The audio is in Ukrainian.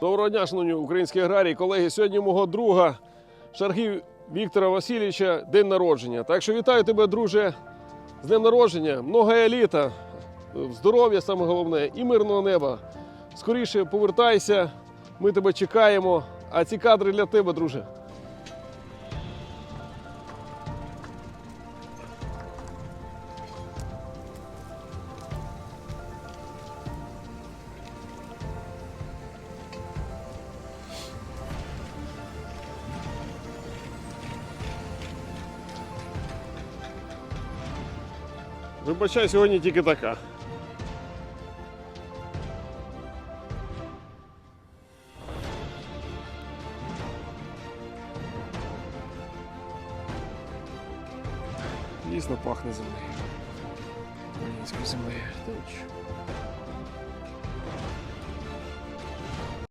Доброго дня, шановні українські аграрії, колеги. Сьогодні мого друга Шаргів Віктора Васильовича день народження. Так що вітаю тебе, друже, з днем народження. Много еліта, здоров'я саме головне і мирного неба. Скоріше повертайся, ми тебе чекаємо. А ці кадри для тебе, друже. Вибачай, сьогодні тільки така. Дійсно пахне землею. Українською землею. Та нічого.